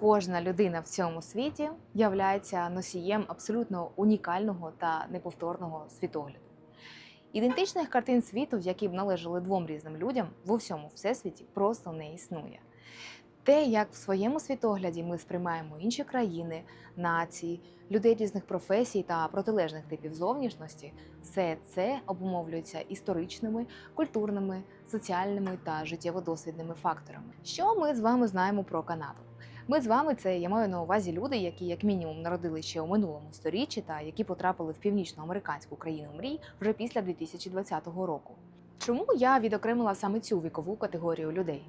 Кожна людина в цьому світі являється носієм абсолютно унікального та неповторного світогляду. Ідентичних картин світу, які б належали двом різним людям, в усьому всесвіті просто не існує. Те, як в своєму світогляді ми сприймаємо інші країни, нації, людей різних професій та протилежних типів зовнішності, все це обумовлюється історичними, культурними, соціальними та життєво-досвідними факторами. Що ми з вами знаємо про Канаду? Ми з вами це я маю на увазі люди, які як мінімум народили ще у минулому сторіччі та які потрапили в північноамериканську країну мрій вже після 2020 року. Чому я відокремила саме цю вікову категорію людей?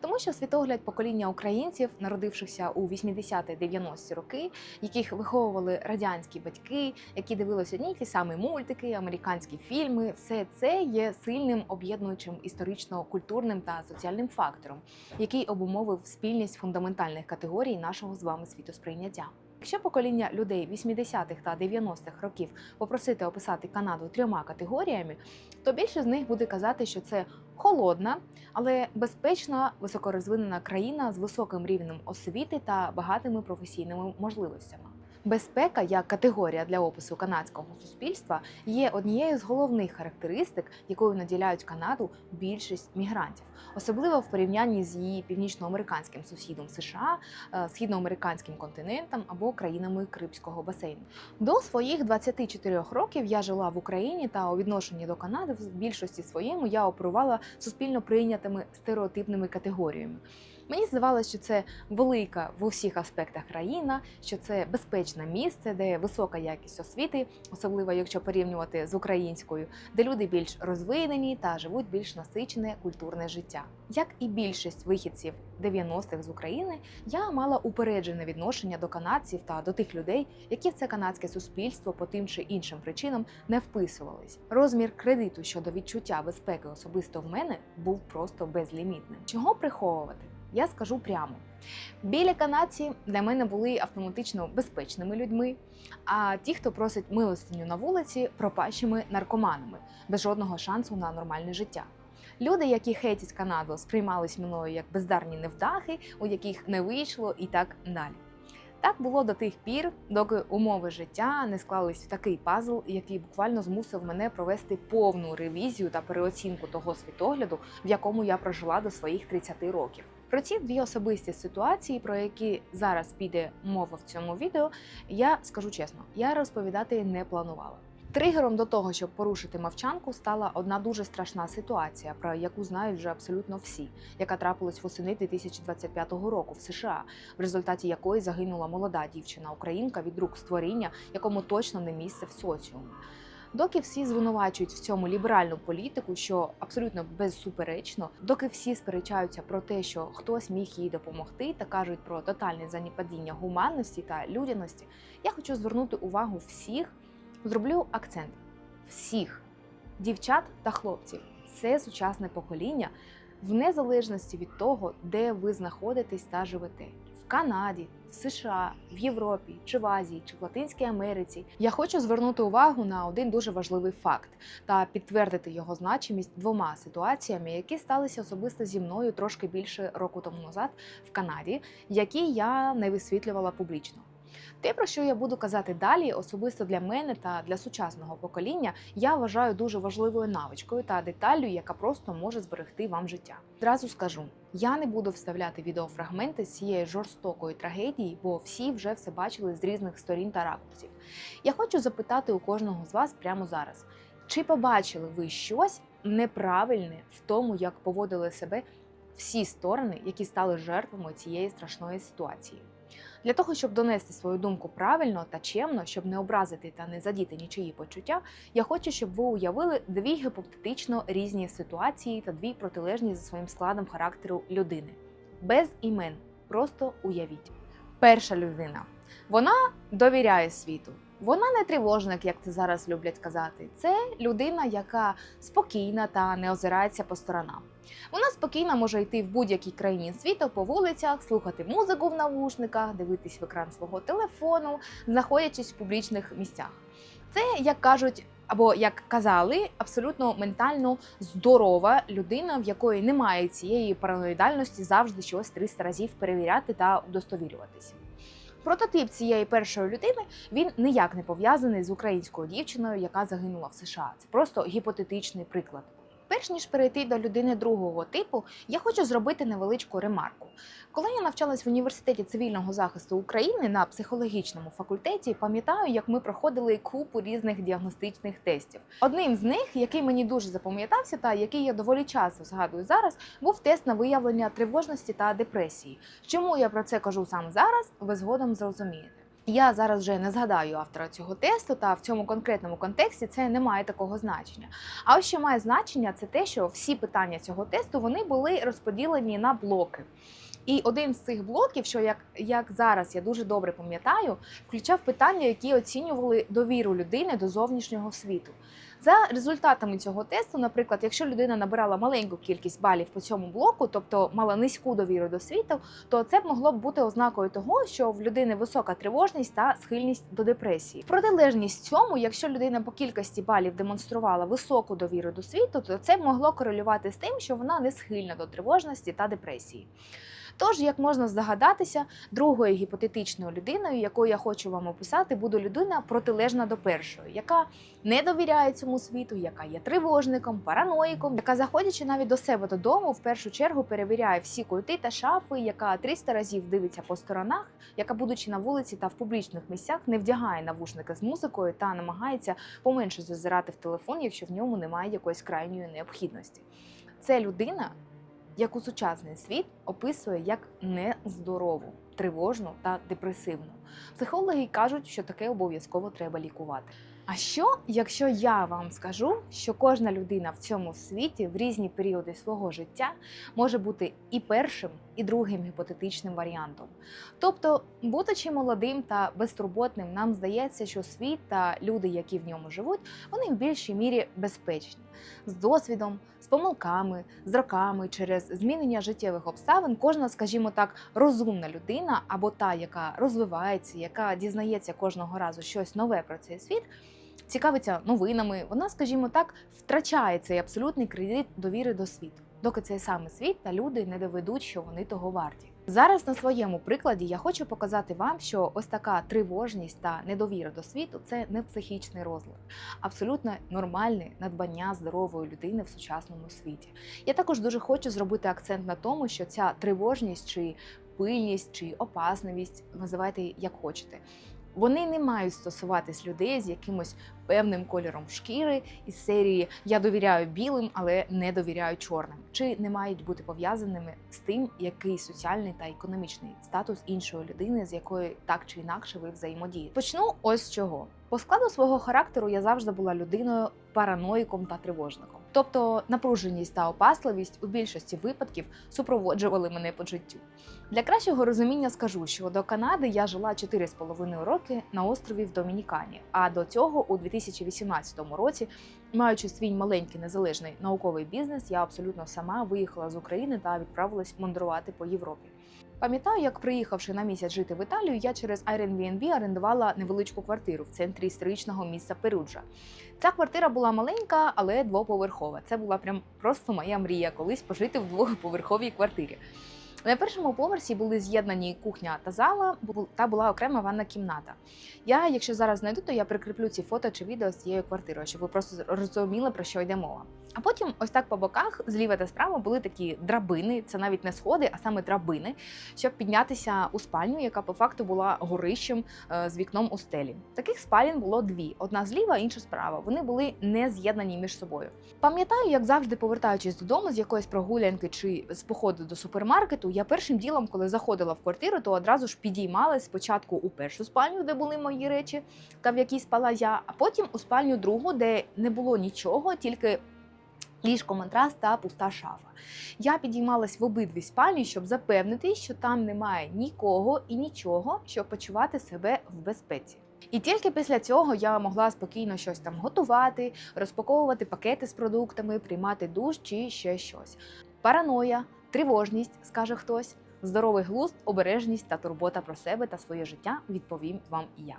Тому що світогляд покоління українців, народившихся у 80-90-ті роки, яких виховували радянські батьки, які дивились одні ті самі мультики, американські фільми, все це є сильним об'єднуючим історично-культурним та соціальним фактором, який обумовив спільність фундаментальних категорій нашого з вами світосприйняття. Якщо покоління людей 80-х та 90-х років попросити описати Канаду трьома категоріями, то більше з них буде казати, що це холодна, але безпечна, високорозвинена країна з високим рівнем освіти та багатими професійними можливостями. Безпека як категорія для опису канадського суспільства є однією з головних характеристик, якою наділяють Канаду більшість мігрантів, особливо в порівнянні з її північноамериканським сусідом США, е, східноамериканським континентом або країнами Карибського басейну. До своїх 24 років я жила в Україні та у відношенні до Канади в більшості своєму я оперувала суспільно прийнятими стереотипними категоріями. Мені здавалося, що це велика в усіх аспектах країна, що це безпечне місце, де висока якість освіти, особливо якщо порівнювати з українською, де люди більш розвинені та живуть більш насичене культурне життя. Як і більшість вихідців 90-х з України, я мала упереджене відношення до канадців та до тих людей, які в це канадське суспільство по тим чи іншим причинам не вписувались. Розмір кредиту щодо відчуття безпеки особисто в мене був просто безлімітним. Чого приховувати? Я скажу прямо. Білі канадці для мене були автоматично безпечними людьми, а ті, хто просить милостиню на вулиці, пропащими наркоманами без жодного шансу на нормальне життя. Люди, які хейтять Канаду, сприймались мною як бездарні невдахи, у яких не вийшло, і так далі. Так було до тих пір, доки умови життя не склались в такий пазл, який буквально змусив мене провести повну ревізію та переоцінку того світогляду, в якому я прожила до своїх 30 років. Про ці дві особисті ситуації, про які зараз піде мова в цьому відео, я скажу чесно, я розповідати не планувала. Тригером до того, щоб порушити мовчанку, стала одна дуже страшна ситуація, про яку знають вже абсолютно всі, яка трапилась восени 2025 року в США, в результаті якої загинула молода дівчина-українка від рук створіння, якому точно не місце в соціумі. Доки всі звинувачують в цьому ліберальну політику, що абсолютно безсуперечно, доки всі сперечаються про те, що хтось міг їй допомогти, та кажуть про тотальне занепадіння гуманності та людяності, я хочу звернути увагу всіх, зроблю акцент всіх дівчат та хлопців. Це сучасне покоління, в незалежності від того, де ви знаходитесь та живете. В Канаді, в США, в Європі, чи в Азії, чи в Латинській Америці. Я хочу звернути увагу на один дуже важливий факт та підтвердити його значимість двома ситуаціями, які сталися особисто зі мною трошки більше року тому назад в Канаді, які я не висвітлювала публічно. Те, про що я буду казати далі, особисто для мене та для сучасного покоління, я вважаю дуже важливою навичкою та деталлю, яка просто може зберегти вам життя. Зразу скажу, я не буду вставляти відеофрагменти з цієї жорстокої трагедії, бо всі вже все бачили з різних сторін та ракурсів. Я хочу запитати у кожного з вас прямо зараз: чи побачили ви щось неправильне в тому, як поводили себе всі сторони, які стали жертвами цієї страшної ситуації? Для того, щоб донести свою думку правильно та чемно, щоб не образити та не задіти нічиї почуття, я хочу, щоб ви уявили дві гіпотетично різні ситуації та дві протилежні за своїм складом характеру людини. Без імен, просто уявіть. Перша людина. Вона довіряє світу. Вона не тривожник, як це зараз люблять казати. Це людина, яка спокійна та не озирається по сторонам. Вона спокійно може йти в будь-якій країні світу по вулицях, слухати музику в навушниках, дивитись в екран свого телефону, знаходячись в публічних місцях. Це, як кажуть, або як казали, абсолютно ментально здорова людина, в якої немає цієї параноїдальності завжди щось 300 разів перевіряти та удостовірюватися. Прототип цієї першої людини він ніяк не пов'язаний з українською дівчиною, яка загинула в США. Це просто гіпотетичний приклад. Перш ніж перейти до людини другого типу, я хочу зробити невеличку ремарку. Коли я навчалась в університеті цивільного захисту України на психологічному факультеті, пам'ятаю, як ми проходили купу різних діагностичних тестів. Одним з них, який мені дуже запам'ятався, та який я доволі часто згадую зараз, був тест на виявлення тривожності та депресії. Чому я про це кажу саме зараз? Ви згодом зрозумієте. Я зараз вже не згадаю автора цього тесту, та в цьому конкретному контексті це не має такого значення. А ось що має значення, це те, що всі питання цього тесту вони були розподілені на блоки. І один з цих блоків, що як, як зараз я дуже добре пам'ятаю, включав питання, які оцінювали довіру людини до зовнішнього світу. За результатами цього тесту, наприклад, якщо людина набирала маленьку кількість балів по цьому блоку, тобто мала низьку довіру до світу, то це б могло б бути ознакою того, що в людини висока тривожність та схильність до депресії. Протилежність цьому, якщо людина по кількості балів демонструвала високу довіру до світу, то це могло корелювати з тим, що вона не схильна до тривожності та депресії. Тож, як можна здогадатися, другою гіпотетичною людиною, яку я хочу вам описати, буде людина протилежна до першої, яка не довіряє цьому світу, яка є тривожником, параноїком, яка, заходячи навіть до себе додому, в першу чергу перевіряє всі кути та шафи, яка 300 разів дивиться по сторонах, яка, будучи на вулиці та в публічних місцях, не вдягає навушники з музикою та намагається поменше зазирати в телефон, якщо в ньому немає якоїсь крайньої необхідності. Це людина, яку сучасний світ описує як нездорову, тривожну та депресивну. Психологи кажуть, що таке обов'язково треба лікувати. А що, якщо я вам скажу, що кожна людина в цьому світі в різні періоди свого життя може бути і першим, і другим гіпотетичним варіантом? Тобто, будучи молодим та безтурботним, нам здається, що світ та люди, які в ньому живуть, вони в більшій мірі безпечні з досвідом, з помилками, з роками через змінення життєвих обставин. Кожна, скажімо так, розумна людина або та, яка розвивається, яка дізнається кожного разу щось нове про цей світ. Цікавиться новинами, вона, скажімо так, втрачає цей абсолютний кредит довіри до світу, доки цей самий світ та люди не доведуть, що вони того варті. Зараз на своєму прикладі я хочу показати вам, що ось така тривожність та недовіра до світу це не психічний розлад, абсолютно нормальне надбання здорової людини в сучасному світі. Я також дуже хочу зробити акцент на тому, що ця тривожність чи пильність чи опасливість, називайте як хочете. Вони не мають стосуватись людей з якимось певним кольором шкіри із серії Я довіряю білим, але не довіряю чорним, чи не мають бути пов'язаними з тим, який соціальний та економічний статус іншої людини, з якою так чи інакше ви взаємодієте. Почну ось з чого. По складу свого характеру я завжди була людиною параноїком та тривожником. Тобто напруженість та опасливість у більшості випадків супроводжували мене по життю. Для кращого розуміння скажу, що до Канади я жила 4,5 роки на острові в Домінікані, а до цього у 2018 році, маючи свій маленький незалежний науковий бізнес, я абсолютно сама виїхала з України та відправилась мандрувати по Європі. Пам'ятаю, як приїхавши на місяць жити в Італію, я через Airbnb орендувала невеличку квартиру в центрі історичного міста Перуджа. Ця квартира була маленька, але двоповерхова. Це була прям просто моя мрія колись пожити в двоповерховій квартирі. На першому поверсі були з'єднані кухня та зала, та була окрема ванна кімната. Я, якщо зараз знайду, то я прикріплю ці фото чи відео з цією квартирою, щоб ви просто розуміли, про що йде мова. А потім, ось так по боках, зліва та справа, були такі драбини, це навіть не сходи, а саме драбини, щоб піднятися у спальню, яка по факту була горищем е, з вікном у стелі. Таких спалін було дві: одна зліва, інша справа. Вони були не з'єднані між собою. Пам'ятаю, як завжди, повертаючись додому з якоїсь прогулянки чи з походу до супермаркету, я першим ділом, коли заходила в квартиру, то одразу ж підіймалась спочатку у першу спальню, де були мої речі, та в якій спала я, а потім у спальню другу, де не було нічого, тільки ліжко матрас та пуста шафа. Я підіймалась в обидві спальні, щоб запевнити, що там немає нікого і нічого, щоб почувати себе в безпеці. І тільки після цього я могла спокійно щось там готувати, розпаковувати пакети з продуктами, приймати душ чи ще щось. Параноя, тривожність, скаже хтось, здоровий глузд, обережність та турбота про себе та своє життя відповім вам і я.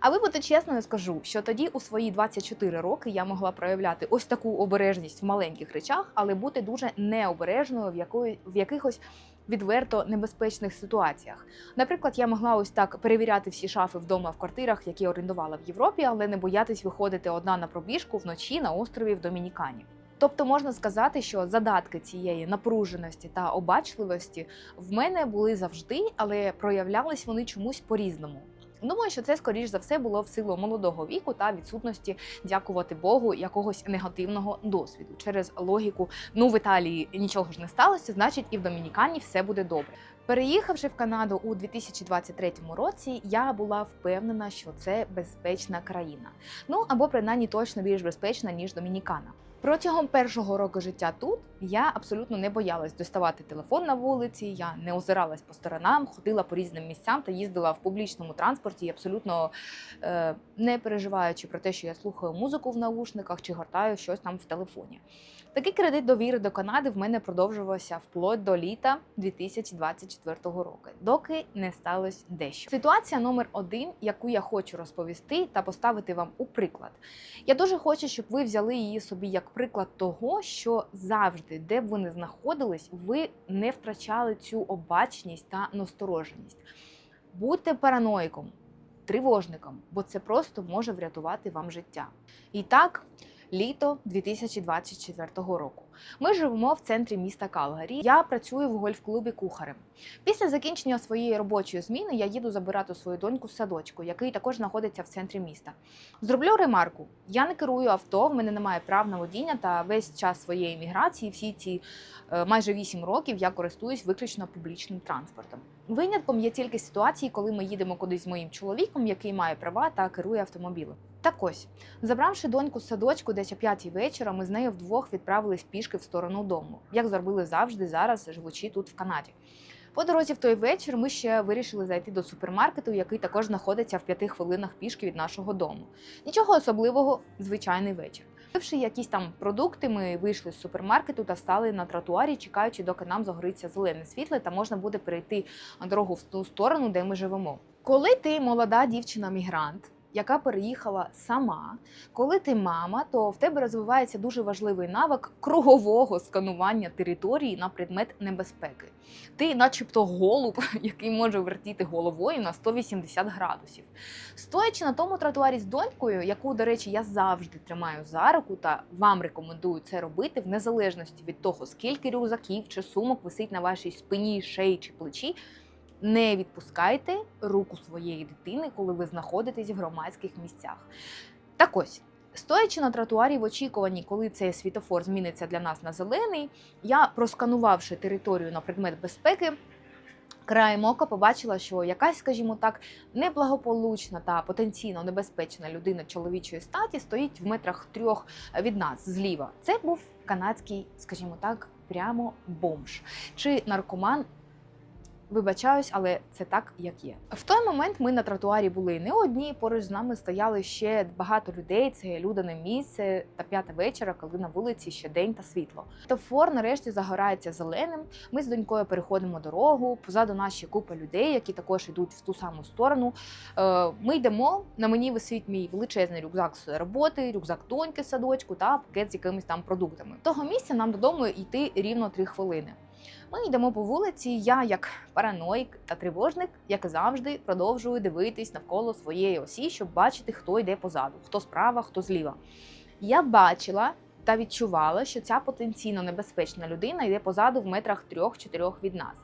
А вибути чесною скажу, що тоді у свої 24 роки я могла проявляти ось таку обережність в маленьких речах, але бути дуже необережною в якої в якихось відверто небезпечних ситуаціях. Наприклад, я могла ось так перевіряти всі шафи вдома в квартирах, які орендувала в Європі, але не боятись виходити одна на пробіжку вночі на острові в Домінікані. Тобто можна сказати, що задатки цієї напруженості та обачливості в мене були завжди, але проявлялись вони чомусь по-різному. Думаю, що це скоріш за все було в силу молодого віку та відсутності, дякувати Богу, якогось негативного досвіду через логіку. Ну в Італії нічого ж не сталося, значить, і в Домінікані все буде добре. Переїхавши в Канаду у 2023 році, я була впевнена, що це безпечна країна. Ну або принаймні точно більш безпечна ніж Домінікана. Протягом першого року життя тут я абсолютно не боялась доставати телефон на вулиці, я не озиралась по сторонам, ходила по різним місцям та їздила в публічному транспорті, абсолютно е, не переживаючи про те, що я слухаю музику в наушниках чи гортаю щось там в телефоні. Такий кредит довіри до Канади в мене продовжувався вплоть до літа 2024 року, доки не сталося дещо. Ситуація номер один, яку я хочу розповісти та поставити вам у приклад. Я дуже хочу, щоб ви взяли її собі як приклад того, що завжди, де б ви не знаходились, ви не втрачали цю обачність та настороженість. Будьте параноїком, тривожником, бо це просто може врятувати вам життя. І так, літо 2024 року. Ми живемо в центрі міста Калгарі. Я працюю в гольф-клубі кухарем. Після закінчення своєї робочої зміни я їду забирати свою доньку з садочку, який також знаходиться в центрі міста. Зроблю ремарку: я не керую авто, в мене немає прав на водіння та весь час своєї міграції, всі ці е, майже 8 років я користуюсь виключно публічним транспортом. Винятком є тільки ситуації, коли ми їдемо кудись з моїм чоловіком, який має права та керує автомобілем. Так ось, забравши доньку з садочку десь о п'ятій вечора, ми з нею вдвох відправились пішки в сторону дому, як зробили завжди зараз, живучи тут в Канаді. По дорозі в той вечір ми ще вирішили зайти до супермаркету, який також знаходиться в п'яти хвилинах пішки від нашого дому. Нічого особливого, звичайний вечір. Купивши якісь там продукти, ми вийшли з супермаркету та стали на тротуарі, чекаючи, доки нам загориться зелене світло, та можна буде перейти дорогу в ту сторону, де ми живемо. Коли ти молода дівчина-мігрант, яка переїхала сама, коли ти мама, то в тебе розвивається дуже важливий навик кругового сканування території на предмет небезпеки. Ти, начебто, голуб, який може вертіти головою на 180 градусів. Стоячи на тому тротуарі з донькою, яку, до речі, я завжди тримаю за руку, та вам рекомендую це робити в незалежності від того, скільки рюкзаків чи сумок висить на вашій спині, шиї чи плечі. Не відпускайте руку своєї дитини, коли ви знаходитесь в громадських місцях. Так ось, стоячи на тротуарі в очікуванні, коли цей світофор зміниться для нас на зелений, я, просканувавши територію на предмет безпеки, краєм ока побачила, що якась, скажімо так, неблагополучна та потенційно небезпечна людина чоловічої статі стоїть в метрах трьох від нас зліва. Це був канадський, скажімо так, прямо бомж чи наркоман. Вибачаюсь, але це так, як є. В той момент ми на тротуарі були не одні. Поруч з нами стояли ще багато людей. Це людане місце та п'ята вечора, коли на вулиці ще день та світло. Тофор нарешті загорається зеленим. Ми з донькою переходимо дорогу. Позаду нас ще купа людей, які також йдуть в ту саму сторону. Е, Ми йдемо. На мені висить мій величезний рюкзак з роботи, рюкзак доньки з садочку та пакет з якимись там продуктами. Того місця нам додому йти рівно три хвилини. Ми йдемо по вулиці. Я, як параноїк та тривожник, як завжди, продовжую дивитись навколо своєї осі, щоб бачити, хто йде позаду, хто справа, хто зліва. Я бачила та відчувала, що ця потенційно небезпечна людина йде позаду в метрах трьох-чотирьох від нас.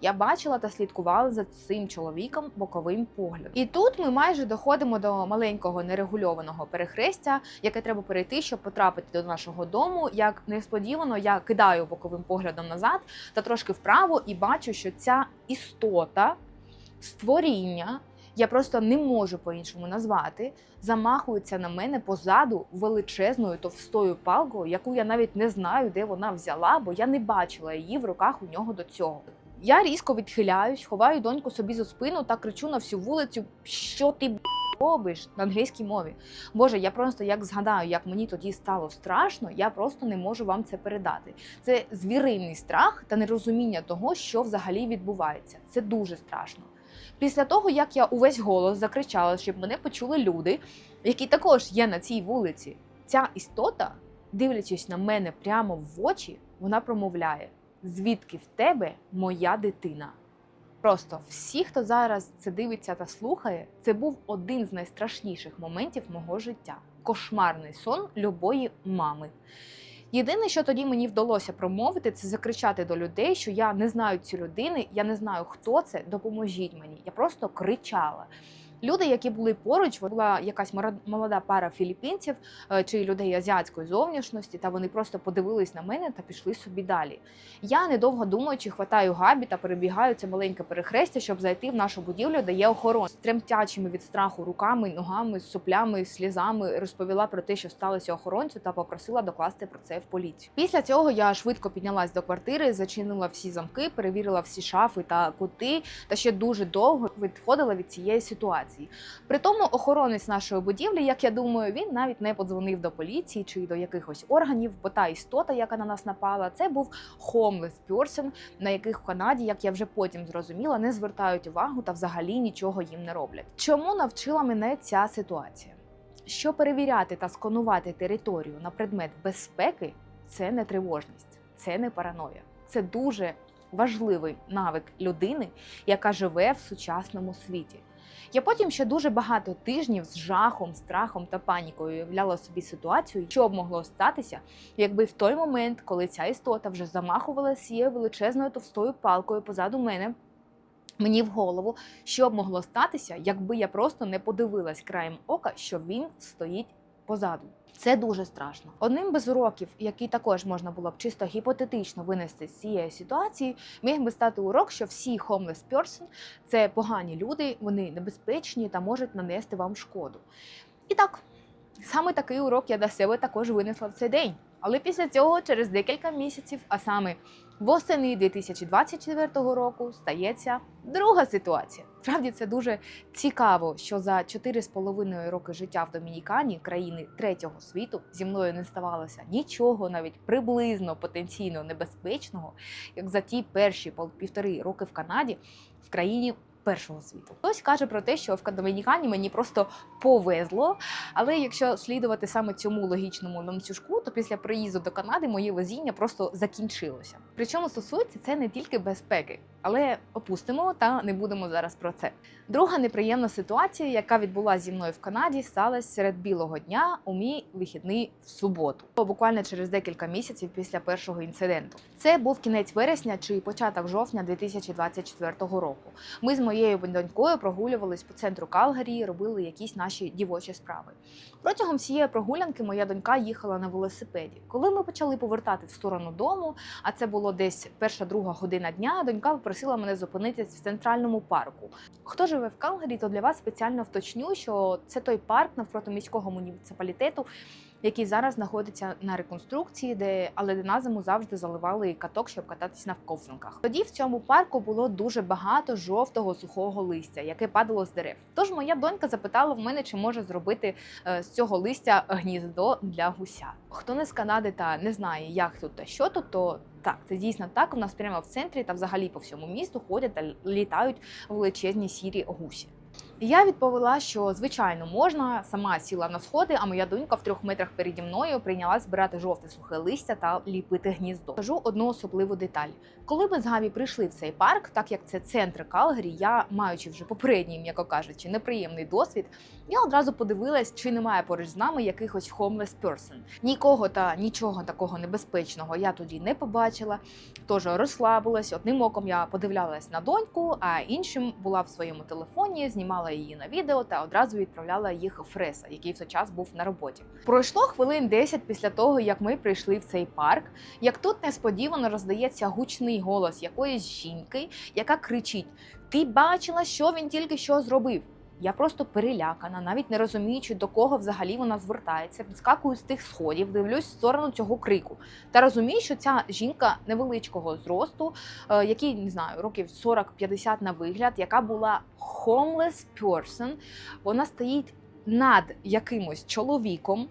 Я бачила та слідкувала за цим чоловіком боковим поглядом. І тут ми майже доходимо до маленького нерегульованого перехрестя, яке треба перейти, щоб потрапити до нашого дому. Як несподівано я кидаю боковим поглядом назад та трошки вправо, і бачу, що ця істота створіння. Я просто не можу по-іншому назвати, замахується на мене позаду величезною товстою палкою, яку я навіть не знаю, де вона взяла, бо я не бачила її в руках у нього до цього. Я різко відхиляюсь, ховаю доньку собі за спину та кричу на всю вулицю, що ти робиш на англійській мові. Боже, я просто як згадаю, як мені тоді стало страшно, я просто не можу вам це передати. Це звіринний страх та нерозуміння того, що взагалі відбувається. Це дуже страшно. Після того, як я увесь голос закричала, щоб мене почули люди, які також є на цій вулиці, ця істота, дивлячись на мене прямо в очі, вона промовляє: звідки в тебе моя дитина? Просто всі, хто зараз це дивиться та слухає, це був один з найстрашніших моментів мого життя кошмарний сон любої мами. Єдине, що тоді мені вдалося промовити, це закричати до людей, що я не знаю ці людини, я не знаю, хто це, допоможіть мені. Я просто кричала. Люди, які були поруч, була якась молода пара філіппінців е, чи людей азіатської зовнішності, та вони просто подивились на мене та пішли собі далі. Я, недовго думаючи, хватаю габі та перебігаю це маленьке перехрестя, щоб зайти в нашу будівлю, де є охорона. З тремтячими від страху руками, ногами, соплями, слізами розповіла про те, що сталося охоронцю, та попросила докласти про це в поліцію. Після цього я швидко піднялась до квартири, зачинила всі замки, перевірила всі шафи та кути, та ще дуже довго відходила від цієї ситуації. При тому охоронець нашої будівлі, як я думаю, він навіть не подзвонив до поліції чи до якихось органів, бо та істота, яка на нас напала, це був homeless person, на яких в Канаді, як я вже потім зрозуміла, не звертають увагу та взагалі нічого їм не роблять. Чому навчила мене ця ситуація? Що перевіряти та сканувати територію на предмет безпеки це не тривожність, це не параноя. Це дуже важливий навик людини, яка живе в сучасному світі. Я потім ще дуже багато тижнів з жахом, страхом та панікою уявляла собі ситуацію, що б могло статися, якби в той момент, коли ця істота вже замахувала цією величезною товстою палкою позаду мене. Мені в голову, що б могло статися, якби я просто не подивилась краєм ока, що він стоїть позаду. Це дуже страшно. Одним без уроків, який також можна було б чисто гіпотетично винести з цієї ситуації, міг би стати урок, що всі homeless person – це погані люди, вони небезпечні та можуть нанести вам шкоду. І так, саме такий урок я для себе також винесла в цей день. Але після цього, через декілька місяців, а саме восени 2024 року, стається друга ситуація. Справді це дуже цікаво, що за 4,5 роки життя в Домінікані, країни третього світу, зі мною не ставалося нічого, навіть приблизно потенційно небезпечного, як за ті перші півтори роки в Канаді в країні. Першого світу хтось каже про те, що в Домінікані мені просто повезло. Але якщо слідувати саме цьому логічному ланцюжку, то після приїзду до Канади моє везіння просто закінчилося. Причому стосується це не тільки безпеки, але опустимо та не будемо зараз про це. Друга неприємна ситуація, яка відбулася зі мною в Канаді, сталася серед білого дня у мій вихідний в суботу, буквально через декілька місяців після першого інциденту. Це був кінець вересня чи початок жовтня 2024 року. Ми з моєю донькою прогулювались по центру Калгарі, робили якісь наші дівочі справи. Протягом всієї прогулянки моя донька їхала на велосипеді. Коли ми почали повертати в сторону дому, а це було десь перша-друга година дня, донька попросила мене зупинитись в центральному парку. Хто живе в Калгарі, то для вас спеціально вточню, що це той парк навпроти міського муніципалітету, який зараз знаходиться на реконструкції, де але де на зиму завжди заливали каток, щоб кататись на ковзанках. Тоді в цьому парку було дуже багато жовтого сухого листя, яке падало з дерев. Тож моя донька запитала в мене, чи може зробити е, з цього листя гніздо для гуся. Хто не з Канади та не знає, як тут та що тут, то так, це дійсно так. У нас прямо в центрі та взагалі по всьому місту ходять та літають величезні сірі гусі. Я відповіла, що звичайно можна, сама сіла на сходи, а моя донька в трьох метрах переді мною прийняла збирати жовте сухе листя та ліпити гніздо. Кажу одну особливу деталь. Коли ми з Гаві прийшли в цей парк, так як це центр Калгарі, я маючи вже попередній, м'яко кажучи, неприємний досвід, я одразу подивилась, чи немає поруч з нами якихось homeless person. Нікого та нічого такого небезпечного я тоді не побачила. Тож розслабилась. Одним оком я подивлялась на доньку, а іншим була в своєму телефоні, знімала її на відео та одразу відправляла їх Фреса, який в той час був на роботі. Пройшло хвилин 10 після того, як ми прийшли в цей парк. Як тут несподівано роздається гучний голос якоїсь жінки, яка кричить: Ти бачила, що він тільки що зробив? Я просто перелякана, навіть не розуміючи, до кого взагалі вона звертається. Підскакую з тих сходів, дивлюсь в сторону цього крику. Та розумію, що ця жінка невеличкого зросту, е, який не знаю, років 40-50 на вигляд, яка була homeless person, вона стоїть над якимось чоловіком,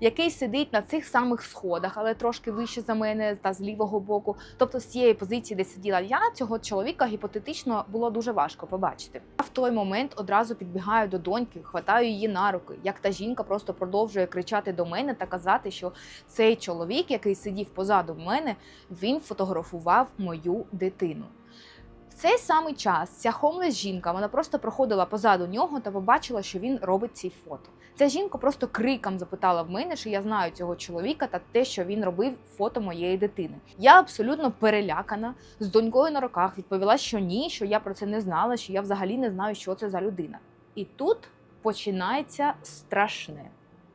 який сидить на цих самих сходах, але трошки вище за мене та з лівого боку. Тобто з цієї позиції, де сиділа я, цього чоловіка гіпотетично було дуже важко побачити. Я в той момент одразу підбігаю до доньки, хватаю її на руки, як та жінка просто продовжує кричати до мене та казати, що цей чоловік, який сидів позаду мене, він фотографував мою дитину. Цей самий час ця хомлес жінка вона просто проходила позаду нього та побачила, що він робить ці фото. Ця жінка просто криком запитала в мене, що я знаю цього чоловіка та те, що він робив фото моєї дитини. Я абсолютно перелякана з донькою на руках відповіла, що ні, що я про це не знала, що я взагалі не знаю, що це за людина. І тут починається страшне.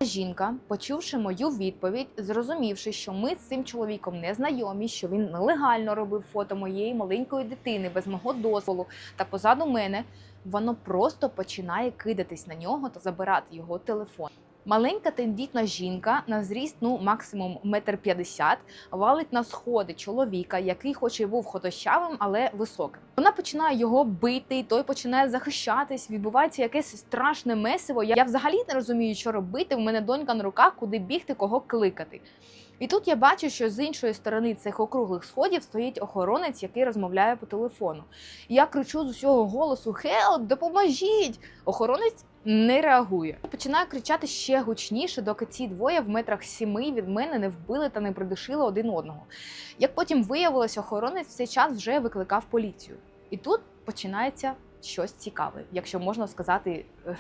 Жінка, почувши мою відповідь, зрозумівши, що ми з цим чоловіком не знайомі, що він нелегально робив фото моєї маленької дитини без мого дозволу та позаду мене, воно просто починає кидатись на нього та забирати його телефон. Маленька тендітна жінка на зріст, ну максимум метр п'ятдесят, валить на сходи чоловіка, який, хоч і був ходощавим, але високим. Вона починає його бити, той починає захищатись. Відбувається якесь страшне месиво. Я взагалі не розумію, що робити. У мене донька на руках, куди бігти, кого кликати. І тут я бачу, що з іншої сторони цих округлих сходів стоїть охоронець, який розмовляє по телефону. Я кричу з усього голосу: Хелп, допоможіть! Охоронець не реагує. Починаю кричати ще гучніше, доки ці двоє в метрах сіми від мене не вбили та не придушили один одного. Як потім виявилось, охоронець в цей час вже викликав поліцію. І тут починається щось цікаве, якщо можна сказати е,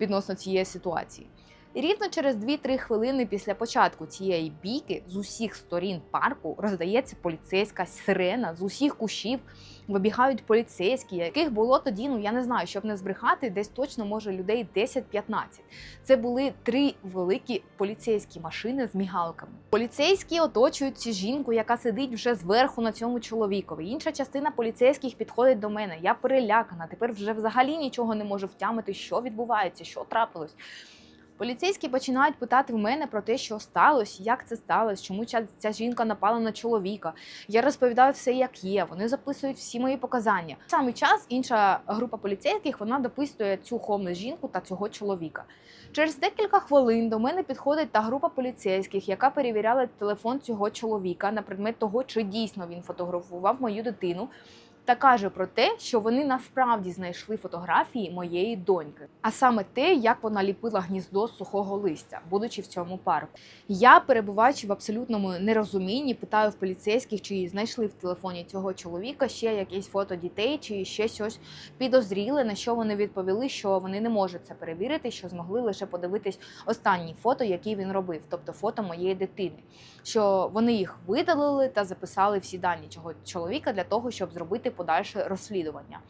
відносно цієї ситуації. І рівно через 2-3 хвилини після початку цієї бійки з усіх сторін парку роздається поліцейська сирена з усіх кущів. Вибігають поліцейські, яких було тоді, ну я не знаю, щоб не збрехати, десь точно може людей 10-15. Це були три великі поліцейські машини з мігалками. Поліцейські оточують цю жінку, яка сидить вже зверху на цьому чоловікові. Інша частина поліцейських підходить до мене. Я перелякана. Тепер вже взагалі нічого не можу втямити, що відбувається, що трапилось. Поліцейські починають питати в мене про те, що сталося, як це сталося, чому ця, жінка напала на чоловіка. Я розповідаю все, як є. Вони записують всі мої показання. В самий час інша група поліцейських вона дописує цю хомлес жінку та цього чоловіка. Через декілька хвилин до мене підходить та група поліцейських, яка перевіряла телефон цього чоловіка на предмет того, чи дійсно він фотографував мою дитину та каже про те, що вони насправді знайшли фотографії моєї доньки, а саме те, як вона ліпила гніздо з сухого листя, будучи в цьому парку. Я, перебуваючи в абсолютному нерозумінні, питаю в поліцейських, чи знайшли в телефоні цього чоловіка ще якісь фото дітей, чи ще щось підозріли, на що вони відповіли, що вони не можуть це перевірити, що змогли лише подивитись останні фото, які він робив, тобто фото моєї дитини. Що вони їх видалили та записали всі дані цього чоловіка для того, щоб зробити подальше розслідування.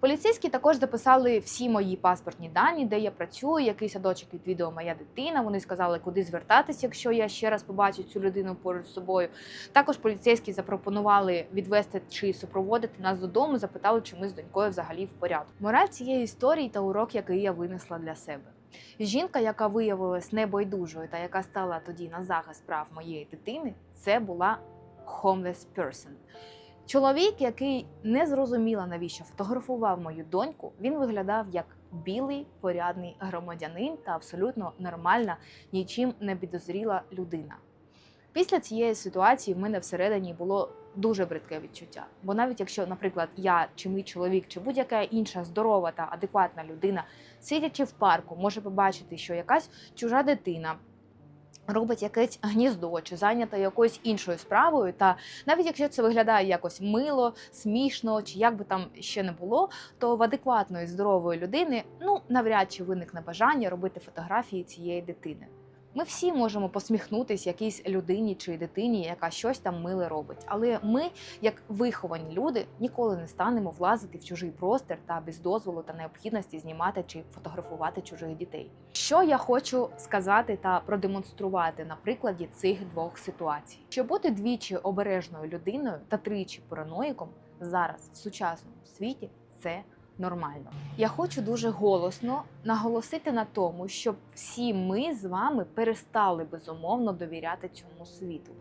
Поліцейські також записали всі мої паспортні дані, де я працюю, який садочок відвідала моя дитина. Вони сказали, куди звертатись, якщо я ще раз побачу цю людину поруч з собою. Також поліцейські запропонували відвести чи супроводити нас додому, запитали, чи ми з донькою взагалі в порядку. Мораль цієї історії та урок, який я винесла для себе. Жінка, яка виявилась небайдужою та яка стала тоді на захист прав моєї дитини, це була homeless person. Чоловік, який не зрозуміла, навіщо фотографував мою доньку, він виглядав як білий порядний громадянин та абсолютно нормальна, нічим не підозріла людина. Після цієї ситуації в мене всередині було дуже бридке відчуття. Бо навіть якщо, наприклад, я чи мій чоловік, чи будь-яка інша здорова та адекватна людина, сидячи в парку, може побачити, що якась чужа дитина робить якесь гніздо чи зайнята якоюсь іншою справою. Та навіть якщо це виглядає якось мило, смішно, чи як би там ще не було, то в адекватної здорової людини ну навряд чи виникне бажання робити фотографії цієї дитини. Ми всі можемо посміхнутись якійсь людині чи дитині, яка щось там миле робить. Але ми, як виховані люди, ніколи не станемо влазити в чужий простір та без дозволу та необхідності знімати чи фотографувати чужих дітей. Що я хочу сказати та продемонструвати на прикладі цих двох ситуацій, щоб бути двічі обережною людиною та тричі параноїком зараз в сучасному світі це нормально. Я хочу дуже голосно наголосити на тому, щоб всі ми з вами перестали безумовно довіряти цьому світу.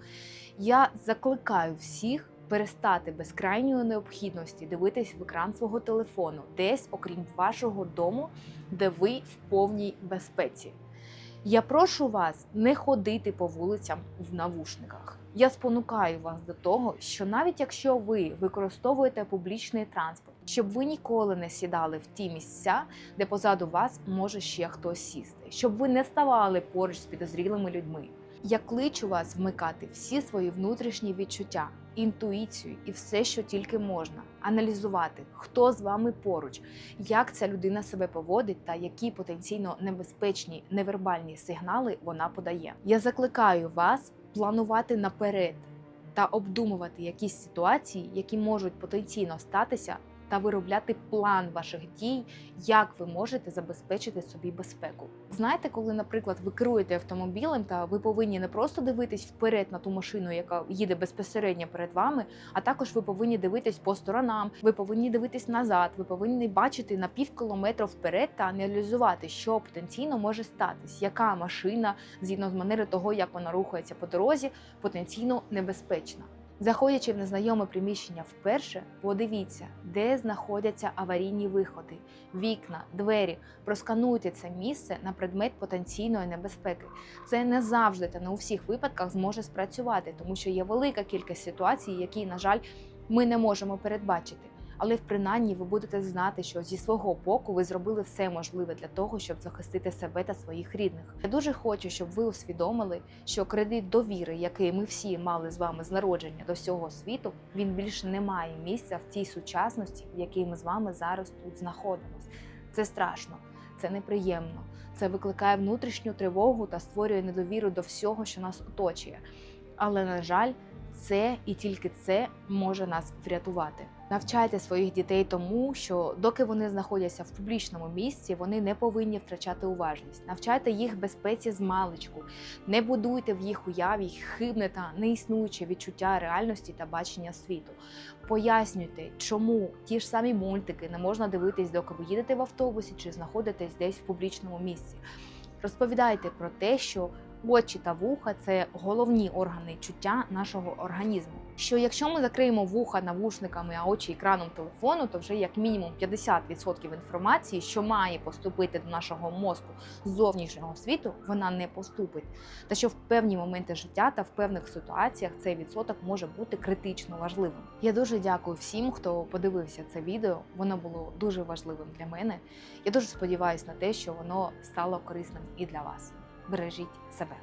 Я закликаю всіх перестати без крайньої необхідності дивитись в екран свого телефону, десь, окрім вашого дому, де ви в повній безпеці. Я прошу вас не ходити по вулицям в навушниках. Я спонукаю вас до того, що навіть якщо ви використовуєте публічний транспорт, щоб ви ніколи не сідали в ті місця, де позаду вас може ще хтось сісти, щоб ви не ставали поруч з підозрілими людьми. Я кличу вас вмикати всі свої внутрішні відчуття, інтуїцію і все, що тільки можна, аналізувати, хто з вами поруч, як ця людина себе поводить та які потенційно небезпечні невербальні сигнали вона подає. Я закликаю вас планувати наперед та обдумувати якісь ситуації, які можуть потенційно статися, та виробляти план ваших дій, як ви можете забезпечити собі безпеку. Знаєте, коли, наприклад, ви керуєте автомобілем, та ви повинні не просто дивитись вперед на ту машину, яка їде безпосередньо перед вами, а також ви повинні дивитись по сторонам, ви повинні дивитись назад, ви повинні бачити на пів кілометра вперед та аналізувати, що потенційно може статись, яка машина згідно з манери того, як вона рухається по дорозі, потенційно небезпечна. Заходячи в незнайоме приміщення вперше, подивіться, де знаходяться аварійні виходи, вікна, двері. Проскануйте це місце на предмет потенційної небезпеки. Це не завжди та не у всіх випадках зможе спрацювати, тому що є велика кількість ситуацій, які, на жаль, ми не можемо передбачити. Але в принаймні ви будете знати, що зі свого боку ви зробили все можливе для того, щоб захистити себе та своїх рідних. Я дуже хочу, щоб ви усвідомили, що кредит довіри, який ми всі мали з вами з народження до всього світу, він більше не має місця в тій сучасності, в якій ми з вами зараз тут знаходимося. Це страшно, це неприємно. Це викликає внутрішню тривогу та створює недовіру до всього, що нас оточує. Але на жаль, це і тільки це може нас врятувати. Навчайте своїх дітей тому, що доки вони знаходяться в публічному місці, вони не повинні втрачати уважність. Навчайте їх безпеці з маличку, не будуйте в їх уяві хибне та неіснуюче відчуття реальності та бачення світу. Пояснюйте, чому ті ж самі мультики не можна дивитись, доки ви їдете в автобусі чи знаходитесь десь в публічному місці. Розповідайте про те, що очі та вуха це головні органи чуття нашого організму. Що якщо ми закриємо вуха навушниками, а очі екраном телефону, то вже як мінімум 50% інформації, що має поступити до нашого мозку з зовнішнього світу, вона не поступить. Та що в певні моменти життя та в певних ситуаціях цей відсоток може бути критично важливим. Я дуже дякую всім, хто подивився це відео. Воно було дуже важливим для мене. Я дуже сподіваюся на те, що воно стало корисним і для вас. Бережіть себе.